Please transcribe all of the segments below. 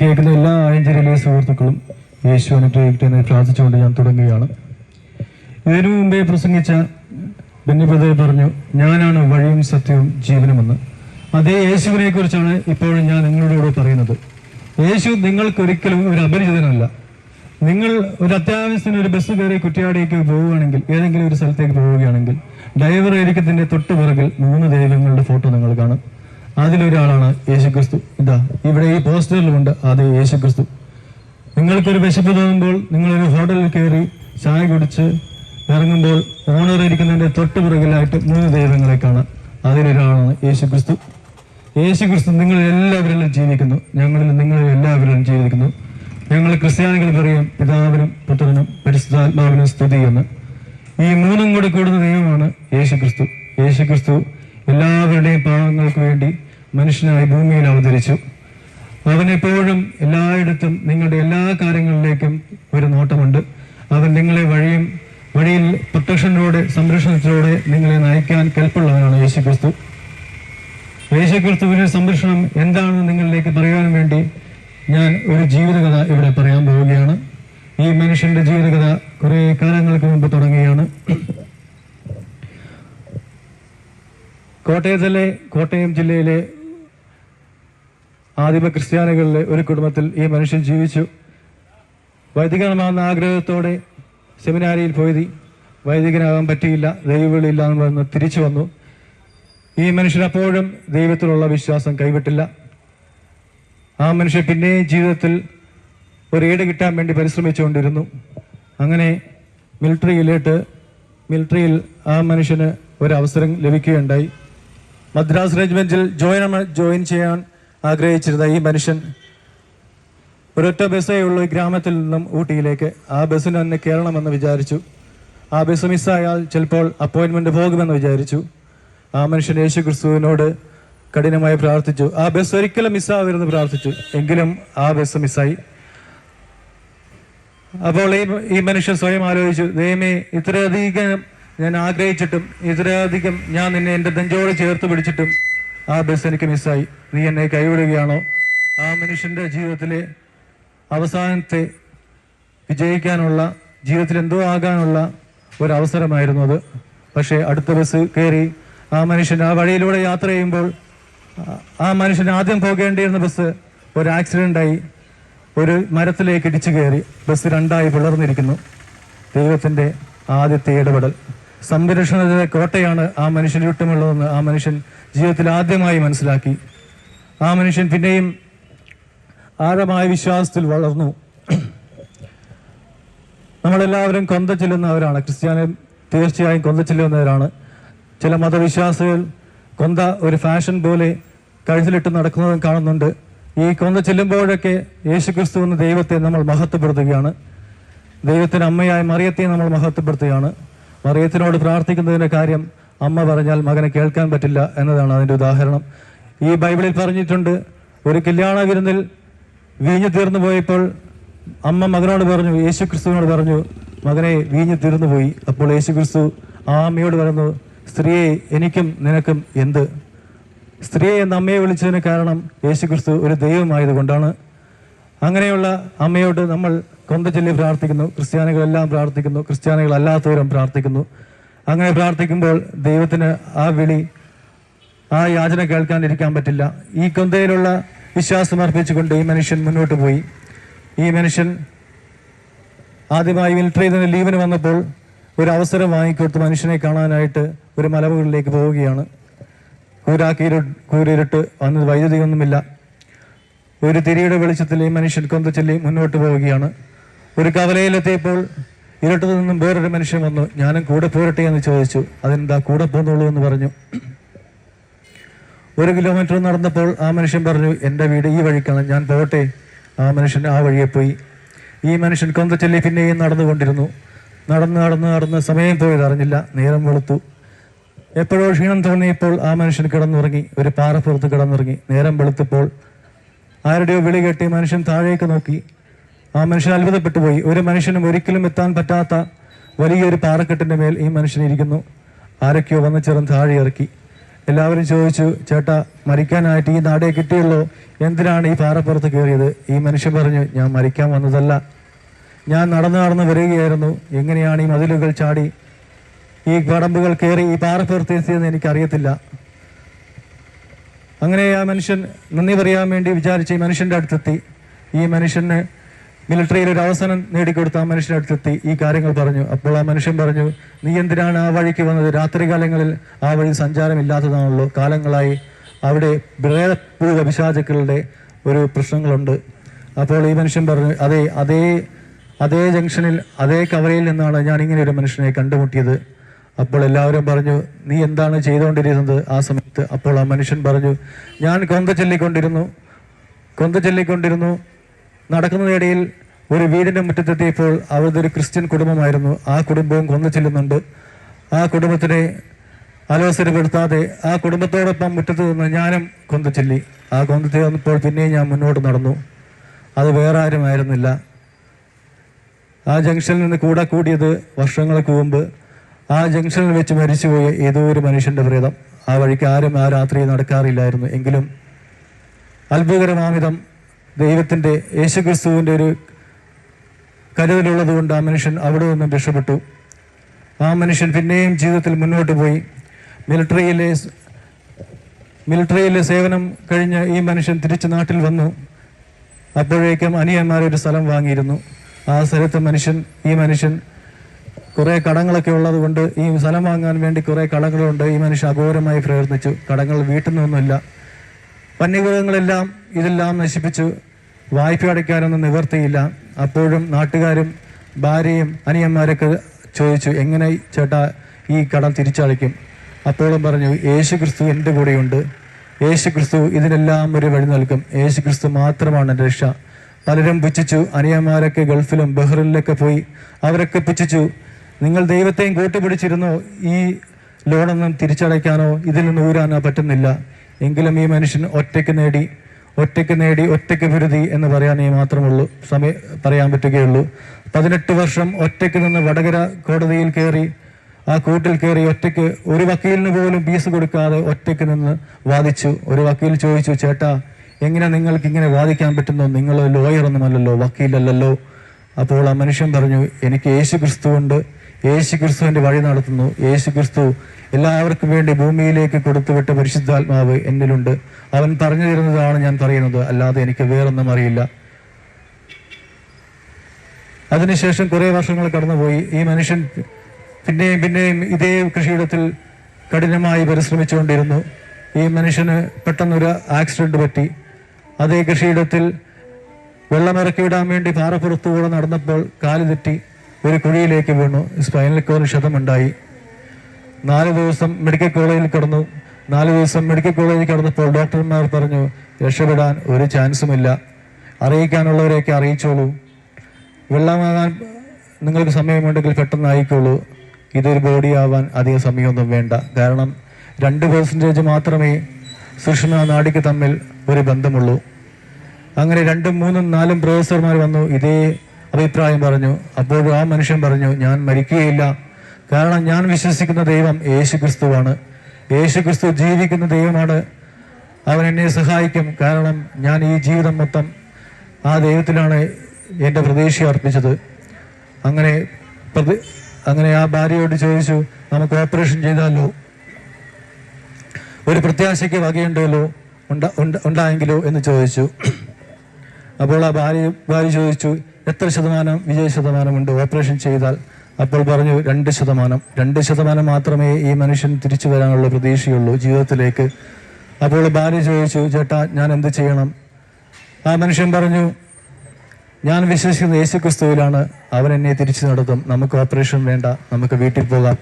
കേൾക്കുന്ന എല്ലാ ആയഞ്ചേരിയിലെ സുഹൃത്തുക്കളും യേശു അനുഗ്രഹിക്കട്ടെ എന്ന് പ്രാർത്ഥിച്ചുകൊണ്ട് ഞാൻ തുടങ്ങുകയാണ്. ഇതിനു മുമ്പേ പ്രസംഗിച്ച ബന്യപദ പറഞ്ഞു ഞാനാണ് വഴിയും സത്യവും ജീവനുമെന്ന്. അതേ യേശുവിനെ കുറിച്ചാണ് ഇപ്പോഴും ഞാൻ നിങ്ങളോട് പറയുന്നത്. യേശു നിങ്ങൾക്കൊരിക്കലും ഒരു അപരിചിതനല്ല. നിങ്ങൾ ഒരു അത്യാവശ്യത്തിന് ഒരു ബസ് കയറി കുറ്റിയാടിയേക്ക് പോവുകയാണെങ്കിൽ ഏതെങ്കിലും ഒരു സ്ഥലത്തേക്ക് പോവുകയാണെങ്കിൽ ഡ്രൈവർ ഏരിക്കത്തിന്റെ തൊട്ട് പിറകിൽ മൂന്ന് ദൈവങ്ങളുടെ ഫോട്ടോ നിങ്ങൾ കാണും. അതിലൊരാളാണ് യേശുക്രിസ്തു. ഇതാ ഇവിടെ ഈ പോസ്റ്ററിലുമുണ്ട് അത് യേശുക്രിസ്തു. നിങ്ങൾക്കൊരു വിശപ്പ് തോന്നുമ്പോൾ നിങ്ങളൊരു ഹോട്ടലിൽ കയറി ചായ കുടിച്ച് ഇറങ്ങുമ്പോൾ ഓണർ ഇരിക്കുന്നതിന്റെ തൊട്ട് പിറകിലായിട്ട് മൂന്ന് ദൈവങ്ങളെ കാണാം. അതിലൊരാളാണ് യേശുക്രിസ്തു. യേശുക്രിസ്തു നിങ്ങൾ എല്ലാവരിലും ജീവിക്കുന്നു. ഞങ്ങളിൽ നിങ്ങളിൽ എല്ലാവരിലും ജീവിക്കുന്നു. ഞങ്ങൾ ക്രിസ്ത്യാനികൾ പറയും പിതാവിനും പുത്രനും പരിശുദ്ധാത്മാവിനും സ്തുതി എന്ന്. ഈ മൂന്നും കൂടി കൂടുന്ന ദൈവമാണ് യേശുക്രിസ്തു. യേശുക്രിസ്തു എല്ലാവരുടെയും പാവങ്ങൾക്ക് വേണ്ടി മനുഷ്യനായി ഭൂമിയിൽ അവതരിച്ചു. അവൻ എപ്പോഴും എല്ലായിടത്തും നിങ്ങളുടെ എല്ലാ കാര്യങ്ങളിലേക്കും ഒരു നോട്ടമുണ്ട്. അവൻ നിങ്ങളെ വഴിയും വഴിയിൽ പ്രൊട്ടക്ഷനിലൂടെ സംരക്ഷണത്തിലൂടെ നിങ്ങളെ നയിക്കാൻ കെൽപ്പുള്ളവനാണ് യേശുക്രിസ്തു. യേശുക്രിസ്തുവിന്റെ സംരക്ഷണം എന്താണെന്ന് നിങ്ങളിലേക്ക് പറയാൻ വേണ്ടി ഞാൻ ഒരു ജീവിതകഥ ഇവിടെ പറയാൻ പോവുകയാണ്. ഈ മനുഷ്യന്റെ ജീവിതകഥ കുറേ കാലങ്ങൾക്ക് മുമ്പ് തുടങ്ങുകയാണ്. കോട്ടയത്തിലെ കോട്ടയം ജില്ലയിലെ ആദിമ ക്രിസ്ത്യാനികളിലെ ഒരു കുടുംബത്തിൽ ഈ മനുഷ്യൻ ജീവിച്ചു. വൈദികനമാകുന്ന ആഗ്രഹത്തോടെ സെമിനാരിയിൽ പോയി. വൈദികനാകാൻ പറ്റിയില്ല ദൈവവിളിയില്ല എന്ന് പറഞ്ഞ് തിരിച്ചു വന്നു. ഈ മനുഷ്യൻ അപ്പോഴും ദൈവത്തിലുള്ള വിശ്വാസം കൈവിട്ടില്ല. ആ മനുഷ്യൻ പിന്നെയും ജീവിതത്തിൽ ഒരു ഏട് കിട്ടാൻ വേണ്ടി പരിശ്രമിച്ചുകൊണ്ടിരുന്നു. അങ്ങനെ മിലിറ്ററിയിലേട്ട് മിലിറ്ററിയിൽ ആ മനുഷ്യന് ഒരു അവസരം ലഭിക്കുകയുണ്ടായി. മദ്രാസ് റെജിമെന്റിൽ ജോയിൻ ജോയിൻ ചെയ്യാൻ ആഗ്രഹിച്ചിരുന്ന ഈ മനുഷ്യൻ ഒരൊറ്റ ബസ്സേ ഉള്ളൂ ഈ ഗ്രാമത്തിൽ നിന്നും ഊട്ടിയിലേക്ക്. ആ ബസ്സിന് തന്നെ കയറണമെന്ന് വിചാരിച്ചു. ആ ബസ് മിസ്സായാൽ ചിലപ്പോൾ അപ്പോയിന്റ്മെന്റ് പോകുമെന്ന് വിചാരിച്ചു. ആ മനുഷ്യൻ യേശു ക്രിസ്തുവിനോട് കഠിനമായി പ്രാർത്ഥിച്ചു. ആ ബസ് ഒരിക്കലും മിസ്സാവരുന്ന് പ്രാർത്ഥിച്ചു. എങ്കിലും ആ ബസ് മിസ്സായി. അപ്പോൾ ഈ ഈ മനുഷ്യൻ സ്വയം ആലോചിച്ചു ദൈവമേ ഇത്രയധികം ഞാൻ ആഗ്രഹിച്ചിട്ടും ഇത്രയധികം ഞാൻ നിന്നെ എന്റെ നെഞ്ചോട് ചേർത്ത് പിടിച്ചിട്ടും ആ ബസ് എനിക്ക് മിസ്സായി. നീ എന്നെ കൈവിടുകയാണോ? ആ മനുഷ്യന്റെ ജീവിതത്തിലെ അവസാനത്തെ വിജയിക്കാനുള്ള ജീവിതത്തിൽ എന്തോ ആകാനുള്ള ഒരു അവസരമായിരുന്നു അത്. പക്ഷേ അടുത്ത ബസ് കയറി ആ മനുഷ്യൻ ആ വഴിയിലൂടെ യാത്ര ചെയ്യുമ്പോൾ ആ- മനുഷ്യൻ ആദ്യം പോകേണ്ടിയിരുന്ന ബസ് ഒരു ആക്സിഡന്റായി ഒരു മരത്തിലേക്ക് ഇടിച്ചു കയറി. ബസ് രണ്ടായി പിളർന്നിരിക്കുന്നു. ദൈവത്തിന്റെ ആദ്യത്തെ ഇടപെടൽ. സംരക്ഷണത്തിന്റെ കോട്ടയാണ് ആ മനുഷ്യൻ ചുറ്റുമുള്ളതെന്ന് ആ മനുഷ്യൻ ജീവിതത്തിൽ ആദ്യമായി മനസ്സിലാക്കി. ആ മനുഷ്യൻ പിന്നെയും ആഴമായ വിശ്വാസത്തിൽ വളർന്നു. നമ്മളെല്ലാവരും കൊന്ത ചെല്ലുന്നവരാണ്. ക്രിസ്ത്യാനി തീർച്ചയായും കൊന്ത ചെല്ലുന്നവരാണ്. ചില മതവിശ്വാസികൾ കൊന്ത ഒരു ഫാഷൻ പോലെ കഴുത്തിലിട്ട് നടക്കുന്നതും കാണുന്നുണ്ട്. ഈ കൊന്ത ചെല്ലുമ്പോഴൊക്കെ യേശുക്രിസ്തു എന്ന ദൈവത്തെ നമ്മൾ മഹത്വപ്പെടുത്തുകയാണ്. ദൈവത്തിന് അമ്മയായ മറിയത്തെ നമ്മൾ മഹത്വപ്പെടുത്തുകയാണ്. മറിയത്തിനോട് പ്രാർത്ഥിക്കുന്നതിന്റെ കാര്യം അമ്മ പറഞ്ഞാൽ മകനെ കേൾക്കാൻ പറ്റില്ല എന്നതാണ് അതിന്റെ ഉദാഹരണം. ഈ ബൈബിളിൽ പറഞ്ഞിട്ടുണ്ട് ഒരു കല്യാണ വിരുന്നിൽ വീഞ്ഞു തീർന്നു പോയപ്പോൾ അമ്മ മകനോട് പറഞ്ഞു യേശു ക്രിസ്തുവിനോട് പറഞ്ഞു മകനെ വീഞ്ഞു തീർന്നു പോയി. അപ്പോൾ യേശു ക്രിസ്തു ആ അമ്മയോട് പറഞ്ഞു സ്ത്രീയെ എനിക്കും നിനക്കും എന്ത്? സ്ത്രീയെ എന്ന അമ്മയെ വിളിച്ചതിന് കാരണം യേശു ക്രിസ്തു ഒരു ദൈവമായതുകൊണ്ടാണ് അങ്ങനെയുള്ള അമ്മയോട് നമ്മൾ കൊന്ത ചൊല്ലി പ്രാർത്ഥിക്കുന്നു. ക്രിസ്ത്യാനികളെല്ലാം പ്രാർത്ഥിക്കുന്നു. ക്രിസ്ത്യാനികളല്ലാത്തവരും പ്രാർത്ഥിക്കുന്നു. അങ്ങനെ പ്രാർത്ഥിക്കുമ്പോൾ ദൈവത്തിന് ആ വിളി ആ യാചന കേൾക്കാനിരിക്കാൻ പറ്റില്ല. ഈ കൊന്തയിലുള്ള വിശ്വാസം അർപ്പിച്ചുകൊണ്ട് ഈ മനുഷ്യൻ മുന്നോട്ട് പോയി. ഈ മനുഷ്യൻ ആദ്യമായി മിലിറ്ററിയിൽ നിന്ന് ലീവിന് വന്നപ്പോൾ ഒരു അവസരം വാങ്ങിക്കൊടുത്ത് മനുഷ്യനെ കാണാനായിട്ട് ഒരു മലമുകളിലേക്ക് പോവുകയാണ്. കൂരാക്കീരു കൂരിരുട്ട് അന്ന് വൈദ്യുതിയൊന്നുമില്ല. ഒരു തിരിയുടെ വെളിച്ചത്തിൽ ഈ മനുഷ്യൻ കൊന്ത മുന്നോട്ട് പോവുകയാണ്. ഒരു കവലയിലെത്തിയപ്പോൾ ഇരുട്ടത്തു നിന്നും വേറൊരു മനുഷ്യൻ വന്നു. ഞാനും കൂടെ പോരട്ടെ എന്ന് ചോദിച്ചു. അതെന്താ കൂടെ പോന്നുള്ളൂ എന്ന് പറഞ്ഞു. ഒരു കിലോമീറ്റർ നടന്നപ്പോൾ ആ മനുഷ്യൻ പറഞ്ഞു എന്റെ വീട് ഈ വഴിക്കാണ്. ഞാൻ പോകട്ടെ. ആ മനുഷ്യൻ ആ വഴിയെ പോയി. ഈ മനുഷ്യൻ കൊന്ത പിന്നെയും നടന്നുകൊണ്ടിരുന്നു. നടന്ന് നടന്ന് നടന്ന് സമയം പോയതറിഞ്ഞില്ല നേരം വെളുത്തു. എപ്പോഴോ ക്ഷീണം തോന്നിയപ്പോൾ ആ മനുഷ്യൻ കിടന്നുറങ്ങി. ഒരു പാറപ്പുറത്ത് കിടന്നുറങ്ങി. നേരം വെളുത്തപ്പോൾ ആരുടെയോ വിളി കെട്ടി മനുഷ്യൻ താഴേക്ക് നോക്കി. ആ മനുഷ്യൻ അത്ഭുതപ്പെട്ടു പോയി ഒരു മനുഷ്യനും ഒരിക്കലും എത്താൻ പറ്റാത്ത വലിയൊരു പാറക്കെട്ടിന്റെ മേൽ ഈ മനുഷ്യൻ ഇരിക്കുന്നു. ആരൊക്കെയോ വന്ന് ചെറും താഴെ ഇറക്കി. എല്ലാവരും ചോദിച്ചു ചേട്ടാ മരിക്കാനായിട്ട് ഈ നാടേ കിട്ടിയുള്ളൂ എന്തിനാണ് ഈ പാറപ്പുറത്ത് കയറിയത്? ഈ മനുഷ്യൻ പറഞ്ഞു ഞാൻ മരിക്കാൻ വന്നതല്ല. ഞാൻ നടന്നു നടന്ന് വരികയായിരുന്നു. എങ്ങനെയാണ് ഈ മതിലുകൾ ചാടി? ഈ കടമ്പുകൾ കയറി ഈ പാറപ്പുറത്ത് എത്തിയെന്ന് എനിക്കറിയത്തില്ല. അങ്ങനെ ആ മനുഷ്യൻ നന്ദി പറയാൻ വേണ്ടി വിചാരിച്ച് ഈ മനുഷ്യന്റെ അടുത്തെത്തി. ഈ മനുഷ്യന് മിലിറ്ററിയിൽ ഒരു അവസരം നേടിക്കൊടുത്ത ആ മനുഷ്യന്റെ അടുത്തെത്തി. ഈ കാര്യങ്ങൾ പറഞ്ഞു. അപ്പോൾ ആ മനുഷ്യൻ പറഞ്ഞു നീ എന്തിനാണ് ആ വഴിക്ക് വന്നത്? രാത്രികാലങ്ങളിൽ ആ വഴി സഞ്ചാരമില്ലാത്തതാണല്ലോ. കാലങ്ങളായി അവിടെ ബ്രേതപൂർവ വിശാചക്കളുടെ ഒരു പ്രശ്നങ്ങളുണ്ട്. അപ്പോൾ ഈ മനുഷ്യൻ പറഞ്ഞു അതേ അതേ അതേ ജംഗ്ഷനിൽ അതേ കവലയിൽ നിന്നാണ് ഞാൻ ഇങ്ങനെ ഒരു മനുഷ്യനെ കണ്ടുമുട്ടിയത്. അപ്പോൾ എല്ലാവരും പറഞ്ഞു നീ എന്താണ് ചെയ്തുകൊണ്ടിരുന്നത് ആ സമയത്ത് അപ്പോൾ ആ മനുഷ്യൻ പറഞ്ഞു ഞാൻ കൊന്ത ചൊല്ലിക്കൊണ്ടിരുന്നു കൊന്ത ചൊല്ലിക്കൊണ്ടിരുന്നു. നടക്കുന്നതിനിടയിൽ ഒരു വീടിന്റെ മുറ്റത്തെത്തിയപ്പോൾ അവരുടെ ഒരു ക്രിസ്ത്യൻ കുടുംബമായിരുന്നു. ആ കുടുംബവും കൊന്ത ചെല്ലുന്നുണ്ട്. ആ കുടുംബത്തിനെ അലോസരപ്പെടുത്താതെ ആ കുടുംബത്തോടൊപ്പം മുറ്റത്ത് നിന്ന് ഞാനും കൊന്ത ചൊല്ലി. ആ കൊന്തത്തിൽ വന്നപ്പോൾ പിന്നെയും ഞാൻ മുന്നോട്ട് നടന്നു. അത് വേറെ ആരുമായിരുന്നില്ല. ആ ജംഗ്ഷനിൽ നിന്ന് കൂടെ കൂടിയത് വർഷങ്ങൾക്ക് മുമ്പ് ആ ജംഗ്ഷനിൽ വെച്ച് മരിച്ചുപോയ ഏതോ ഒരു മനുഷ്യന്റെ പ്രേതം ആ വഴിക്ക് ആരും ആ രാത്രി നടക്കാറില്ലായിരുന്നു. എങ്കിലും അത്ഭുതകരമാമിതം ദൈവത്തിന്റെ യേശുക്രിസ്തുവിന്റെ ഒരു കരുതലുള്ളത് കൊണ്ട് ആ മനുഷ്യൻ അവിടെ നിന്നും രക്ഷപ്പെട്ടു. ആ മനുഷ്യൻ പിന്നെയും ജീവിതത്തിൽ മുന്നോട്ട് പോയി. മിലിറ്ററിയിലെ മിലിറ്ററിയിലെ സേവനം കഴിഞ്ഞ് ഈ മനുഷ്യൻ തിരിച്ച് നാട്ടിൽ വന്നു. അപ്പോഴേക്കും അനിയന്മാരെ ഒരു സ്ഥലം വാങ്ങിയിരുന്നു. ആ സ്ഥലത്ത് മനുഷ്യൻ ഈ മനുഷ്യൻ കുറെ കടങ്ങളൊക്കെ ഉള്ളത് കൊണ്ട് ഈ സ്ഥലം വാങ്ങാൻ വേണ്ടി കുറെ കടങ്ങളുണ്ട് ഈ മനുഷ്യ അഘോരമായി പ്രവർത്തിച്ചു കടങ്ങൾ വീട്ടിൽ നിന്നൊന്നുമില്ല. വന്യമൃഗങ്ങളെല്ലാം ഇതെല്ലാം നശിപ്പിച്ചു. വായ്പ അടയ്ക്കാനൊന്നും നിവർത്തിയില്ല. അപ്പോഴും നാട്ടുകാരും ഭാര്യയും അനിയന്മാരൊക്കെ ചോദിച്ചു എങ്ങനെ ചേട്ടാ ഈ കടം തിരിച്ചടയ്ക്കും? അപ്പോഴും പറഞ്ഞു യേശു ക്രിസ്തു എന്റെ കൂടെയുണ്ട്. യേശു ക്രിസ്തു ഇതിനെല്ലാം ഒരു വഴി നൽകും. യേശു ക്രിസ്തു മാത്രമാണ് രക്ഷ. പലരും പുച്ഛിച്ചു. അനിയന്മാരൊക്കെ ഗൾഫിലും ബഹ്റിനിലൊക്കെ പോയി. അവരൊക്കെ പുച്ഛിച്ചു നിങ്ങൾ ദൈവത്തെയും കൂട്ടിപ്പിടിച്ചിരുന്നു ഈ ലോണൊന്നും തിരിച്ചടയ്ക്കാനോ ഇതിൽ നിന്ന് ഊരാനോ പറ്റുന്നില്ല. എങ്കിലും ഈ മനുഷ്യൻ ഒറ്റയ്ക്ക് നേടി ഒറ്റയ്ക്ക് നേടി ഒറ്റയ്ക്ക് വിരുതി എന്ന് പറയാനേ മാത്രമുള്ളൂ. സമയ പറയാൻ പറ്റുകയുള്ളൂ. പതിനെട്ട് വർഷം ഒറ്റയ്ക്ക് നിന്ന് വടകര കോടതിയിൽ കയറി ആ കൂട്ടിൽ കയറി ഒറ്റയ്ക്ക് ഒരു വക്കീലിന് പോലും ഫീസ് കൊടുക്കാതെ ഒറ്റയ്ക്ക് നിന്ന് വാദിച്ചു. ഒരു വക്കീൽ ചോദിച്ചു ചേട്ടാ എങ്ങനെ നിങ്ങൾക്ക് ഇങ്ങനെ വാദിക്കാൻ പറ്റുന്നു? നിങ്ങൾ ലോയർ ഒന്നുമല്ലല്ലോ വക്കീലല്ലല്ലോ. അപ്പോൾ ആ മനുഷ്യൻ പറഞ്ഞു എനിക്ക് യേശു ക്രിസ്തു ഉണ്ട്. യേശു ക്രിസ്തുവിന്റെ വഴി നടത്തുന്നു. യേശു ക്രിസ്തു എല്ലാവർക്കും വേണ്ടി ഭൂമിയിലേക്ക് കൊടുത്തുവിട്ട പരിശുദ്ധാത്മാവ് എന്നിലുണ്ട്. അവൻ പറഞ്ഞു തരുന്നതാണ് ഞാൻ പറയുന്നത്. അല്ലാതെ എനിക്ക് വേറൊന്നും അറിയില്ല. അതിനുശേഷം കുറേ വർഷങ്ങൾ കടന്നുപോയി. ഈ മനുഷ്യൻ പിന്നെയും പിന്നെയും ഇതേ കൃഷിയിടത്തിൽ കഠിനമായി പരിശ്രമിച്ചുകൊണ്ടിരുന്നു. ഈ മനുഷ്യന് പെട്ടെന്നൊരു ആക്സിഡന്റ് പറ്റി. അതേ കൃഷിയിടത്തിൽ വെള്ളമിറക്കി വിടാൻ വേണ്ടി പാറപ്പുറത്തുകൂടെ നടന്നപ്പോൾ കാൽ തെറ്റി. ഒരു കുഴിയിലേക്ക് വീണു. സ്പൈനൽ കോഡ് ക്ഷതമുണ്ടായി. നാല് ദിവസം മെഡിക്കൽ കോളേജിൽ കിടന്നു. നാല് ദിവസം മെഡിക്കൽ കോളേജിൽ കിടന്നപ്പോൾ ഡോക്ടർമാർ പറഞ്ഞു രക്ഷപ്പെടാൻ ഒരു ചാൻസുമില്ല അറിയിക്കാനുള്ളവരെയൊക്കെ അറിയിച്ചോളൂ. വെള്ളമാകാൻ നിങ്ങൾക്ക് സമയമുണ്ടെങ്കിൽ പെട്ടെന്ന് ആയിക്കോളൂ. ഇതൊരു ബോഡി ആവാൻ അധികം സമയമൊന്നും വേണ്ട. കാരണം രണ്ട് പെർസെന്റേജ് മാത്രമേ സുഷമ നാടിക്ക് തമ്മിൽ ഒരു ബന്ധമുള്ളൂ. അങ്ങനെ രണ്ടും മൂന്നും നാലും പ്രൊഫസർമാർ വന്നു. ഇതേ അഭിപ്രായം പറഞ്ഞു. അപ്പോഴും ആ മനുഷ്യൻ പറഞ്ഞു ഞാൻ മരിക്കുകയില്ല. കാരണം ഞാൻ വിശ്വസിക്കുന്ന ദൈവം യേശു ക്രിസ്തുവാണ് യേശു ക്രിസ്തു ജീവിക്കുന്ന ദൈവമാണ്. അവൻ എന്നെ സഹായിക്കും. കാരണം ഞാൻ ഈ ജീവിതം മൊത്തം ആ ദൈവത്തിലാണ് എന്റെ പ്രതീക്ഷ അർപ്പിച്ചത്. അങ്ങനെ പ്രതി അങ്ങനെ ആ ഭാര്യയോട് ചോദിച്ചു നമുക്ക് ഓപ്പറേഷൻ ചെയ്താലോ? ഒരു പ്രത്യാശയ്ക്ക് വകയുണ്ടല്ലോ? ഉണ്ടാ ഉണ്ടായെങ്കിലോ? എന്ന് ചോദിച്ചു. അപ്പോൾ ആ ഭാര്യ ഭാര്യ ചോദിച്ചു എത്ര ശതമാനം വിജയ ശതമാനമുണ്ട് ഓപ്പറേഷൻ ചെയ്താൽ? അപ്പോൾ പറഞ്ഞു രണ്ട് ശതമാനം. രണ്ട് ശതമാനം മാത്രമേ ഈ മനുഷ്യൻ തിരിച്ചു വരാനുള്ള പ്രതീക്ഷയുള്ളൂ ജീവിതത്തിലേക്ക്. അപ്പോൾ ഭാര്യ ചോദിച്ചു ചേട്ടാ ഞാൻ എന്ത് ചെയ്യണം? ആ മനുഷ്യൻ പറഞ്ഞു ഞാൻ വിശ്വസിക്കുന്ന യേശു ക്രിസ്തുവിലാണ് അവൻ എന്നെ തിരിച്ചു നടത്തും. നമുക്ക് ഓപ്പറേഷൻ വേണ്ട. നമുക്ക് വീട്ടിൽ പോകാം.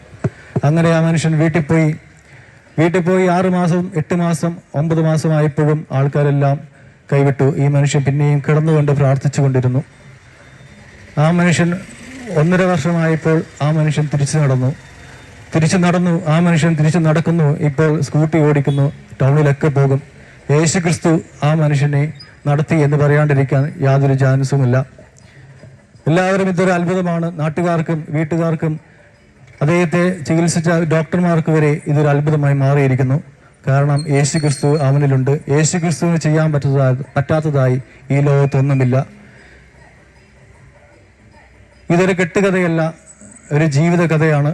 അങ്ങനെ ആ മനുഷ്യൻ വീട്ടിൽ പോയി. വീട്ടിൽ പോയി ആറ് മാസം എട്ട് മാസം ഒമ്പത് മാസമായപ്പോഴും ആൾക്കാരെല്ലാം കൈവിട്ടു. ഈ മനുഷ്യൻ പിന്നെയും കിടന്നുകൊണ്ട് പ്രാർത്ഥിച്ചു കൊണ്ടിരുന്നു ആ മനുഷ്യൻ ഒന്നര വർഷമായപ്പോൾ ആ മനുഷ്യൻ തിരിച്ചു നടന്നു. തിരിച്ചു നടന്നു. ആ മനുഷ്യൻ തിരിച്ചു നടക്കുന്നു. ഇപ്പോൾ സ്കൂട്ടി ഓടിക്കുന്നു. ടൗണിലൊക്കെ പോകും. യേശു ക്രിസ്തു ആ മനുഷ്യനെ നടത്തി എന്ന് പറയാണ്ടിരിക്കാൻ യാതൊരു ചാൻസുമില്ല. എല്ലാവരും ഇതൊരു അത്ഭുതമാണ്. നാട്ടുകാർക്കും വീട്ടുകാർക്കും അദ്ദേഹത്തെ ചികിത്സിച്ച ഡോക്ടർമാർക്ക് വരെ ഇതൊരു അത്ഭുതമായി മാറിയിരിക്കുന്നു. കാരണം യേശു ക്രിസ്തു അവനിലുണ്ട്. യേശു ക്രിസ്തുവിന് ചെയ്യാൻ പറ്റാത്ത പറ്റാത്തതായി ഈ ലോകത്തൊന്നുമില്ല. ഇതൊരു കെട്ടുകഥയല്ല ഒരു ജീവിത കഥയാണ്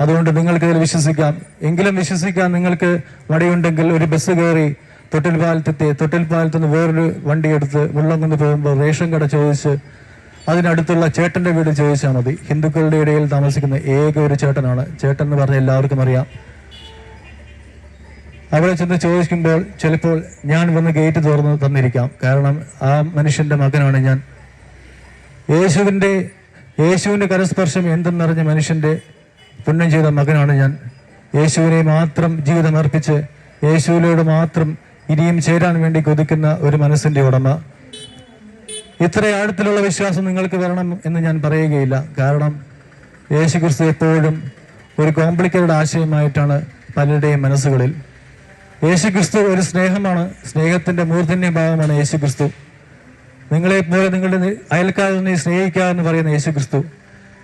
അതുകൊണ്ട് നിങ്ങൾക്ക് ഇതിൽ വിശ്വസിക്കാം. എങ്കിലും വിശ്വസിക്കാൻ നിങ്ങൾക്ക് മടിയുണ്ടെങ്കിൽ ഒരു ബസ് കയറി തൊട്ടിൽ പാലത്തെത്തി. തൊട്ടിൽ പാലത്ത് നിന്ന് വേറൊരു വണ്ടി എടുത്ത് കൊണ്ട് പോകുമ്പോൾ റേഷൻ കട ചോദിച്ച് അതിനടുത്തുള്ള ചേട്ടന്റെ വീട് ചോദിച്ചാൽ മതി. ഹിന്ദുക്കളുടെ ഇടയിൽ താമസിക്കുന്ന ഏക ഒരു ചേട്ടനാണ്. ചേട്ടൻ എന്ന് പറഞ്ഞാൽ എല്ലാവർക്കും അറിയാം. അവിടെ ചെന്ന് ചോദിക്കുമ്പോൾ ചിലപ്പോൾ ഞാൻ വന്ന് ഗേറ്റ് തുറന്ന് തന്നിരിക്കാം. കാരണം ആ മനുഷ്യന്റെ മകനാണ് ഞാൻ. യേശുവിന്റെ യേശുവിന്റെ കരസ്പർശം എന്തെന്നറിഞ്ഞ മനുഷ്യന്റെ പുണ്യം ചെയ്ത മകനാണ് ഞാൻ. യേശുവിനെ മാത്രം ജീവിതം അർപ്പിച്ച് യേശുവിനോട് മാത്രം ഇനിയും ചേരാൻ വേണ്ടി കൊതിക്കുന്ന ഒരു മനസ്സിന്റെ ഉടമ. ഇത്ര ആഴത്തിലുള്ള വിശ്വാസം നിങ്ങൾക്ക് വരണം എന്ന് ഞാൻ പറയുകയില്ല. കാരണം യേശു ക്രിസ്തു എപ്പോഴും ഒരു കോംപ്ലിക്കേറ്റഡ് ആശയമായിട്ടാണ് പലരുടെയും മനസ്സുകളിൽ യേശു ക്രിസ്തു ഒരു സ്നേഹമാണ്. സ്നേഹത്തിന്റെ മൂർധന്യ ഭാവമാണ് യേശു ക്രിസ്തു നിങ്ങളെ പോലെ നിങ്ങളുടെ നി- അയൽക്കാരനെ സ്നേഹിക്കുക എന്ന് പറയുന്ന യേശു ക്രിസ്തു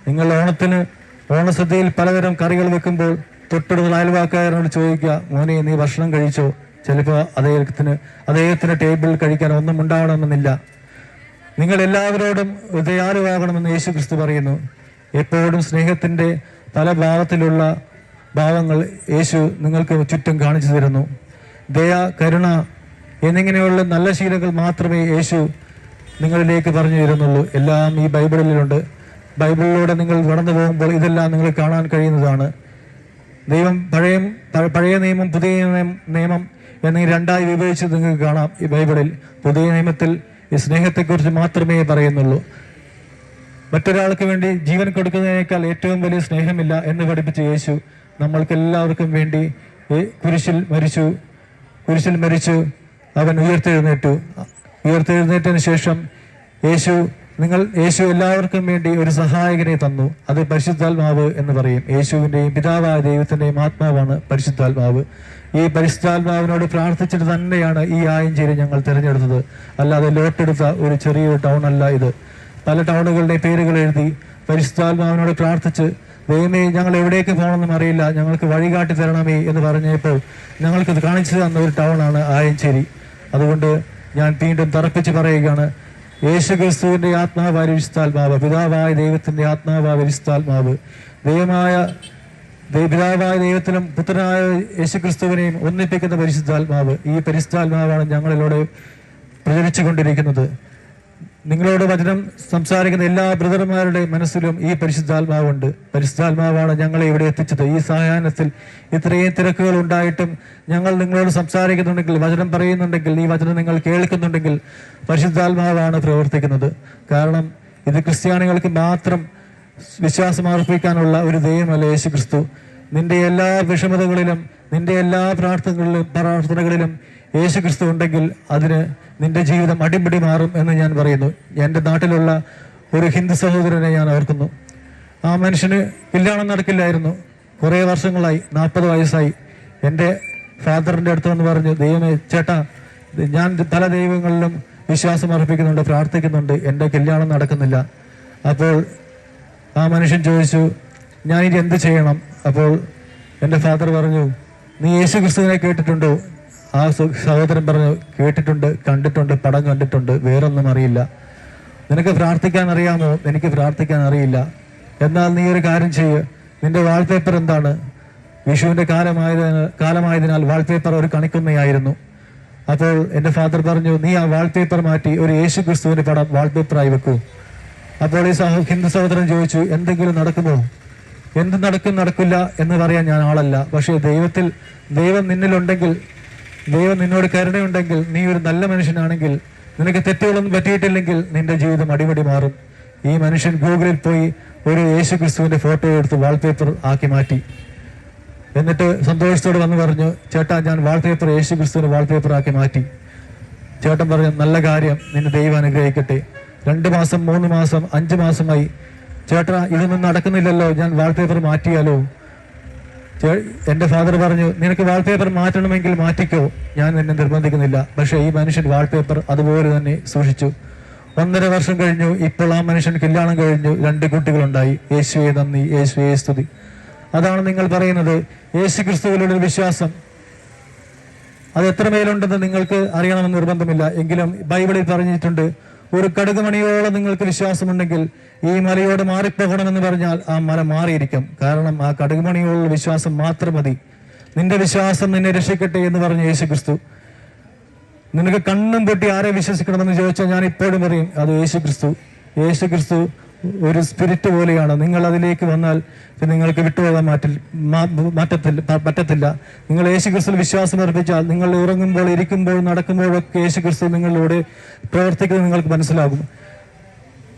നിങ്ങൾ ഓണത്തിന് ഓണസദ്യയിൽ പലതരം കറികൾ വെക്കുമ്പോൾ തൊട്ടടുത്ത അയൽവാക്കാരനോട് ചോദിക്കുക മോനെ നീ ഭക്ഷണം കഴിച്ചോ? ചിലപ്പോൾ അദ്ദേഹത്തിന് അദ്ദേഹത്തിന് ടേബിളിൽ കഴിക്കാൻ ഒന്നും ഉണ്ടാവണമെന്നില്ല. നിങ്ങൾ എല്ലാവരോടും ഹൃദയാലുവാകണമെന്ന് യേശു ക്രിസ്തു പറയുന്നു. എപ്പോഴും സ്നേഹത്തിന്റെ പല ഭാവത്തിലുള്ള ഭാവങ്ങൾ യേശു നിങ്ങൾക്ക് ചുറ്റും കാണിച്ചു തരുന്നു. ദയ കരുണ എന്നിങ്ങനെയുള്ള നല്ല ശീലങ്ങൾ മാത്രമേ യേശു നിങ്ങളിലേക്ക് പറഞ്ഞു തരുന്നുള്ളൂ. എല്ലാം ഈ ബൈബിളിലുണ്ട്. ബൈബിളിലൂടെ നിങ്ങൾ കടന്നു പോകുമ്പോൾ ഇതെല്ലാം നിങ്ങൾ കാണാൻ കഴിയുന്നതാണ്. ദൈവം പഴയ പഴയ നിയമം പുതിയ നിയമം- എന്നീ രണ്ടായി വിഭജിച്ച് നിങ്ങൾക്ക് കാണാം ഈ ബൈബിളിൽ. പുതിയ നിയമത്തിൽ ഈ സ്നേഹത്തെക്കുറിച്ച് മാത്രമേ പറയുന്നുള്ളൂ. മറ്റൊരാൾക്ക് വേണ്ടി ജീവൻ കൊടുക്കുന്നതിനേക്കാൾ ഏറ്റവും വലിയ സ്നേഹമില്ല എന്ന് പഠിപ്പിച്ച യേശു നമ്മൾക്ക് എല്ലാവർക്കും വേണ്ടി കുരിശിൽ മരിച്ചു. കുരിശിൽ മരിച്ചു അവൻ ഉയർത്തെഴുന്നേറ്റു. ഉയർത്തെഴുന്നേറ്റതിന് ശേഷം യേശു നിങ്ങൾ യേശു എല്ലാവർക്കും വേണ്ടി ഒരു സഹായകനെ തന്നു. അത് പരിശുദ്ധാത്മാവ് എന്ന് പറയും. യേശുവിന്റെയും പിതാവായ ദൈവത്തിന്റെയും ആത്മാവാണ് പരിശുദ്ധാത്മാവ്. ഈ പരിശുദ്ധാത്മാവിനോട് പ്രാർത്ഥിച്ചിട്ട് തന്നെയാണ് ഈ ആയഞ്ചേരി ഞങ്ങൾ തിരഞ്ഞെടുത്തത്. അല്ലാതെ ലോട്ടെടുത്ത ഒരു ചെറിയൊരു ടൗൺ അല്ല ഇത്. പല ടൗണുകളുടെ പേരുകൾ എഴുതി പരിശുദ്ധാത്മാവിനോട് പ്രാർത്ഥിച്ച് ദൈവമേ ഞങ്ങൾ എവിടേക്ക് പോകണമെന്നും അറിയില്ല. ഞങ്ങൾക്ക് വഴികാട്ടി തരണമേ എന്ന് പറഞ്ഞപ്പോൾ ഞങ്ങൾക്ക് ഇത് കാണിച്ചു തന്ന ഒരു ടൗണാണ് ആയഞ്ചേരി. അതുകൊണ്ട് ഞാൻ വീണ്ടും തറപ്പിച്ച് പറയുകയാണ് യേശു ക്രിസ്തുവിന്റെ ആത്മാവായ വിശുദ്ധാത്മാവ് പിതാവായ ദൈവത്തിന്റെ ആത്മാവായ വിശുദ്ധാത്മാവ് ദൈവമായ പിതാവായ ദൈവത്തിനും പുത്രനായ യേശു ക്രിസ്തുവിനെയും ഒന്നിപ്പിക്കുന്ന പരിശുദ്ധാത്മാവ് ഈ പരിശുദ്ധാത്മാവാണ് ഞങ്ങളിലൂടെ പ്രചരിച്ചു കൊണ്ടിരിക്കുന്നത് നിങ്ങളോട് വചനം സംസാരിക്കുന്ന എല്ലാ ബ്രദർമാരുടെ മനസ്സിലും ഈ പരിശുദ്ധാത്മാവുണ്ട്. പരിശുദ്ധാത്മാവാണ് ഞങ്ങളെ ഇവിടെ എത്തിച്ചത്. ഈ സായാഹ്നത്തിൽ ഇത്രയും തിരക്കുകൾ ഉണ്ടായിട്ടും ഞങ്ങൾ നിങ്ങളോട് സംസാരിക്കുന്നുണ്ടെങ്കിൽ വചനം പറയുന്നുണ്ടെങ്കിൽ ഈ വചനം നിങ്ങൾ കേൾക്കുന്നുണ്ടെങ്കിൽ പരിശുദ്ധാത്മാവാണ് പ്രവർത്തിക്കുന്നത്. കാരണം ഇത് ക്രിസ്ത്യാനികൾക്ക് മാത്രം വിശ്വാസം അർപ്പിക്കാനുള്ള ഒരു ദൈവമല്ല യേശു ക്രിസ്തു നിന്റെ എല്ലാ വിഷമതകളിലും നിന്റെ എല്ലാ പ്രാർത്ഥനകളിലും പ്രാർത്ഥനകളിലും യേശു ക്രിസ്തു ഉണ്ടെങ്കിൽ അതിന് നിന്റെ ജീവിതം അടിപിടി മാറും എന്ന് ഞാൻ പറയുന്നു. എന്റെ നാട്ടിലുള്ള ഒരു ഹിന്ദു സഹോദരനെ ഞാൻ ഓർക്കുന്നു. ആ മനുഷ്യന് കല്യാണം നടക്കില്ലായിരുന്നു. കുറേ വർഷങ്ങളായി നാൽപ്പത് വയസ്സായി. എന്റെ ഫാദറിന്റെ അടുത്ത് വന്ന് പറഞ്ഞു ദൈവമേ ചേട്ടാ ഞാൻ പല ദൈവങ്ങളിലും വിശ്വാസം അർപ്പിക്കുന്നുണ്ട് പ്രാർത്ഥിക്കുന്നുണ്ട്. എന്റെ കല്യാണം നടക്കുന്നില്ല. അപ്പോൾ ആ മനുഷ്യൻ ചോദിച്ചു ഞാൻ ഇനി എന്ത് ചെയ്യണം? അപ്പോൾ എന്റെ ഫാദർ പറഞ്ഞു നീ യേശു ക്രിസ്തുവിനെ കേട്ടിട്ടുണ്ടോ? ആ സഹോദരൻ പറഞ്ഞു കേട്ടിട്ടുണ്ട് കണ്ടിട്ടുണ്ട് പടം കണ്ടിട്ടുണ്ട് വേറൊന്നും അറിയില്ല. നിനക്ക് പ്രാർത്ഥിക്കാൻ അറിയാമോ? എനിക്ക് പ്രാർത്ഥിക്കാൻ അറിയില്ല. എന്നാൽ നീ ഒരു കാര്യം ചെയ്യ്. നിന്റെ വാൾപേപ്പർ എന്താണ്? വിഷുവിന്റെ കാലമായതിനാൽ കാലമായതിനാൽ വാൾപേപ്പർ ഒരു കണിക്കുന്നയായിരുന്നു. അപ്പോൾ എന്റെ ഫാദർ പറഞ്ഞു നീ ആ വാൾപേപ്പർ മാറ്റി ഒരു യേശു ക്രിസ്തുവിന്റെ പടം വാൾപേപ്പറായി വെക്കൂ. അപ്പോൾ ഈ സഹോ ഹിന്ദു സഹോദരൻ ചോദിച്ചു എന്തെങ്കിലും നടക്കുമോ? എന്ത് നടക്കും നടക്കില്ല എന്ന് പറയാൻ ഞാൻ ആളല്ല. പക്ഷേ ദൈവത്തിൽ ദൈവം നിന്നിലുണ്ടെങ്കിൽ ദൈവം നിന്നോട് കരുണയുണ്ടെങ്കിൽ നീ ഒരു നല്ല മനുഷ്യനാണെങ്കിൽ നിനക്ക് തെറ്റുകളൊന്നും പറ്റിയിട്ടില്ലെങ്കിൽ നിന്റെ ജീവിതം അടിപൊളി മാറും. ഈ മനുഷ്യൻ ഗൂഗിളിൽ പോയി ഒരു യേശു ക്രിസ്തുവിന്റെ ഫോട്ടോ എടുത്ത് വാൾപേപ്പർ ആക്കി മാറ്റി. എന്നിട്ട് സന്തോഷത്തോടെ വന്ന് പറഞ്ഞു ചേട്ടാ ഞാൻ വാൾപേപ്പർ യേശു ക്രിസ്തുവിന്റെ വാൾപേപ്പർ ആക്കി മാറ്റി. ചേട്ടൻ പറഞ്ഞു നല്ല കാര്യം നിന്നെ ദൈവം അനുഗ്രഹിക്കട്ടെ. രണ്ട് മാസം മൂന്ന് മാസം അഞ്ച് മാസമായി. ചേട്ടാ ഇതൊന്നും നടക്കുന്നില്ലല്ലോ ഞാൻ വാൾപേപ്പർ മാറ്റിയാലോ? എന്റെ ഫാദർ പറഞ്ഞു നിനക്ക് വാൾപേപ്പർ മാറ്റണമെങ്കിൽ മാറ്റിക്കോ. ഞാൻ നിന്നെ നിർബന്ധിക്കുന്നില്ല. പക്ഷേ ഈ മനുഷ്യൻ വാൾപേപ്പർ അതുപോലെ തന്നെ സൂക്ഷിച്ചു. ഒന്നര വർഷം കഴിഞ്ഞു ഇപ്പോൾ ആ മനുഷ്യൻ കല്യാണം കഴിഞ്ഞു രണ്ട് കുട്ടികളുണ്ടായി. യേശുവെ നന്ദി യേശുവെ സ്തുതി. അതാണ് നിങ്ങൾ പറയുന്നത് യേശു ക്രിസ്തുവിലുള്ള വിശ്വാസം. അത് എത്ര മേലുണ്ടെന്ന് നിങ്ങൾക്ക് അറിയണമെന്ന് നിർബന്ധമില്ല. എങ്കിലും ബൈബിളിൽ പറഞ്ഞിട്ടുണ്ട് ഒരു കടുകുമണിയോളം നിങ്ങൾക്ക് വിശ്വാസമുണ്ടെങ്കിൽ ഈ മലയോട് മാറിപ്പോകണമെന്ന് പറഞ്ഞാൽ ആ മല മാറിയിരിക്കും. കാരണം ആ കടുക് മണിയോളം വിശ്വാസം മാത്രം മതി. നിന്റെ വിശ്വാസം നിന്നെ രക്ഷിക്കട്ടെ എന്ന് പറഞ്ഞ യേശു ക്രിസ്തു നിനക്ക് കണ്ണും പൊട്ടി ആരെ വിശ്വസിക്കണമെന്ന് ചോദിച്ചാൽ ഞാൻ ഇപ്പോഴും പറയും അത് യേശു ക്രിസ്തു യേശു ക്രിസ്തു ഒരു സ്പിരിറ്റ് പോലെയാണ്. നിങ്ങൾ അതിലേക്ക് വന്നാൽ നിങ്ങൾക്ക് വിട്ടുപോകാൻ മാറ്റിൽ മാ- മാറ്റത്തില്ല പറ്റത്തില്ല. നിങ്ങൾ യേശു ക്രിസ്തു വിശ്വാസം അർപ്പിച്ചാൽ നിങ്ങൾ ഉറങ്ങുമ്പോൾ ഇരിക്കുമ്പോൾ നടക്കുമ്പോഴൊക്കെ യേശു ക്രിസ്തു നിങ്ങളിലൂടെ പ്രവർത്തിക്കുന്നത് നിങ്ങൾക്ക് മനസ്സിലാകും.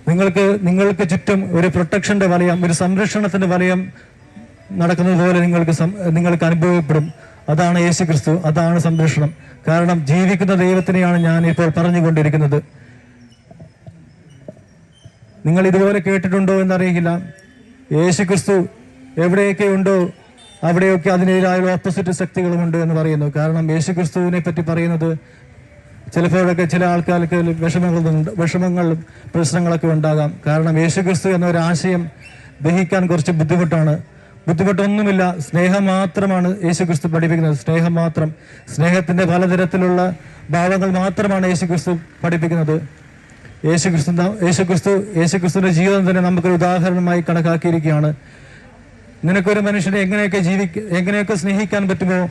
നിങ്ങൾക്ക് നിങ്ങൾക്ക് ചുറ്റും ഒരു പ്രൊട്ടക്ഷന്റെ വലയം ഒരു സംരക്ഷണത്തിന്റെ വലയം നടക്കുന്നത് പോലെ നിങ്ങൾക്ക് നിങ്ങൾക്ക് അനുഭവപ്പെടും. അതാണ് യേശു ക്രിസ്തു അതാണ് സംരക്ഷണം. കാരണം ജീവിക്കുന്ന ദൈവത്തിനെയാണ് ഞാൻ ഇപ്പോൾ പറഞ്ഞുകൊണ്ടിരിക്കുന്നത്. നിങ്ങൾ ഇതുപോലെ കേട്ടിട്ടുണ്ടോ എന്നറിയില്ല. യേശു ക്രിസ്തു എവിടെയൊക്കെ ഉണ്ടോ അവിടെയൊക്കെ അതിനെതിരായുള്ള ഓപ്പോസിറ്റ് ശക്തികളുമുണ്ട് എന്ന് പറയുന്നു. കാരണം യേശുക്രിസ്തുവിനെ പറ്റി പറയുന്നത് ചിലപ്പോഴൊക്കെ ചില ആൾക്കാർക്ക് വിഷമങ്ങൾ വിഷമങ്ങളും പ്രശ്നങ്ങളൊക്കെ ഉണ്ടാകാം. കാരണം യേശുക്രിസ്തു ക്രിസ്തു എന്ന ആശയം ദഹിക്കാൻ കുറച്ച് ബുദ്ധിമുട്ടാണ്. ബുദ്ധിമുട്ടൊന്നുമില്ല സ്നേഹം മാത്രമാണ് യേശുക്രിസ്തു പഠിപ്പിക്കുന്നത്. സ്നേഹം മാത്രം സ്നേഹത്തിന്റെ പലതരത്തിലുള്ള ഭാവങ്ങൾ മാത്രമാണ് യേശുക്രിസ്തു പഠിപ്പിക്കുന്നത്. യേശു ക്രിസ്തു യേശുക്രിസ്തുവിന്റെ ക്രിസ്തു യേശു ക്രിസ്തുവിന്റെ ജീവിതം തന്നെ നമുക്കൊരു ഉദാഹരണമായി കണക്കാക്കിയിരിക്കുകയാണ്. നിനക്കൊരു മനുഷ്യനെ എങ്ങനെയൊക്കെ ജീവിക്ക എങ്ങനെയൊക്കെ സ്നേഹിക്കാൻ പറ്റുമോ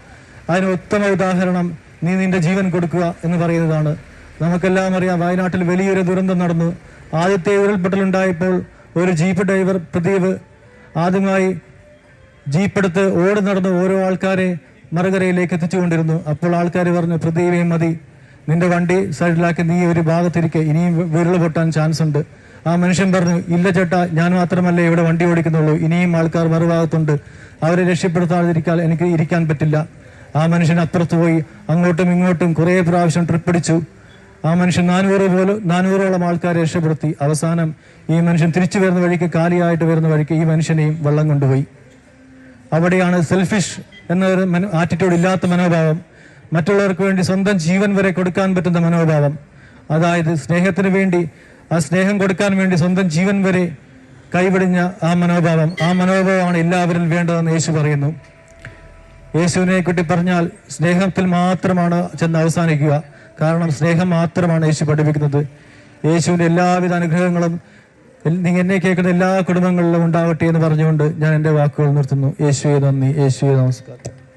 അതിന് ഉത്തമ ഉദാഹരണം നീ നിന്റെ ജീവൻ കൊടുക്കുക എന്ന് പറയുന്നതാണ്. നമുക്കെല്ലാം അറിയാം വയനാട്ടിൽ വലിയൊരു ദുരന്തം നടന്നു. ആദ്യത്തെ ഉരുൾപൊട്ടലുണ്ടായപ്പോൾ ഒരു ജീപ്പ് ഡ്രൈവർ പ്രദീപ് ആദ്യമായി ജീപ്പ് എടുത്ത് ഓടി നടന്ന് ഓരോ ആൾക്കാരെ മറുകരയിലേക്ക് എത്തിച്ചുകൊണ്ടിരുന്നു. അപ്പോൾ ആൾക്കാർ പറഞ്ഞു പ്രദീപേ മതി. നിന്റെ വണ്ടി സൈഡിലാക്കി നീ ഒരു ഭാഗത്തിരിക്കെ. ഇനിയും വിരൽ പൊട്ടാൻ ചാൻസ് ഉണ്ട്. ആ മനുഷ്യൻ പറഞ്ഞു ഇല്ല ചേട്ടാ ഞാൻ മാത്രമല്ല ഇവിടെ വണ്ടി ഓടിക്കുന്നുള്ളൂ. ഇനിയും ആൾക്കാർ മറുഭാഗത്തുണ്ട്. അവരെ രക്ഷപ്പെടുത്താതിരിക്കാൻ എനിക്ക് ഇരിക്കാൻ പറ്റില്ല. ആ മനുഷ്യൻ അപ്പുറത്ത് പോയി അങ്ങോട്ടും ഇങ്ങോട്ടും കുറേ പ്രാവശ്യം ട്രിപ്പ് അടിച്ചു ആ മനുഷ്യൻ നാനൂറ് പോലും നാനൂറോളം ആൾക്കാരെ രക്ഷപ്പെടുത്തി. അവസാനം ഈ മനുഷ്യൻ തിരിച്ചു വരുന്ന വഴിക്ക് കാലിയായിട്ട് വരുന്ന വഴിക്ക് ഈ മനുഷ്യനെയും വെള്ളം കൊണ്ടുപോയി. അവിടെയാണ് സെൽഫിഷ് എന്നൊരു ആറ്റിറ്റ്യൂഡ് ഇല്ലാത്ത മനോഭാവം. മറ്റുള്ളവർക്ക് വേണ്ടി സ്വന്തം ജീവൻ വരെ കൊടുക്കാൻ പറ്റുന്ന മനോഭാവം. അതായത് സ്നേഹത്തിന് വേണ്ടി ആ സ്നേഹം കൊടുക്കാൻ വേണ്ടി സ്വന്തം ജീവൻ വരെ കൈവിടിഞ്ഞ ആ മനോഭാവം. ആ മനോഭാവമാണ് എല്ലാവരും വേണ്ടതെന്ന് യേശു പറയുന്നു. യേശുവിനെ കുട്ടി പറഞ്ഞാൽ സ്നേഹത്തിൽ മാത്രമാണ് ചെന്ന് അവസാനിക്കുക. കാരണം സ്നേഹം മാത്രമാണ് യേശു പഠിപ്പിക്കുന്നത്. യേശുവിന്റെ എല്ലാവിധ അനുഗ്രഹങ്ങളും നിങ്ങൾ എന്നെ കേൾക്കുന്ന എല്ലാ കുടുംബങ്ങളിലും ഉണ്ടാവട്ടെ എന്ന് പറഞ്ഞുകൊണ്ട് ഞാൻ എന്റെ വാക്കുകൾ നിർത്തുന്നു. യേശുവെ നന്ദി. യേശുവെ നമസ്കാരം.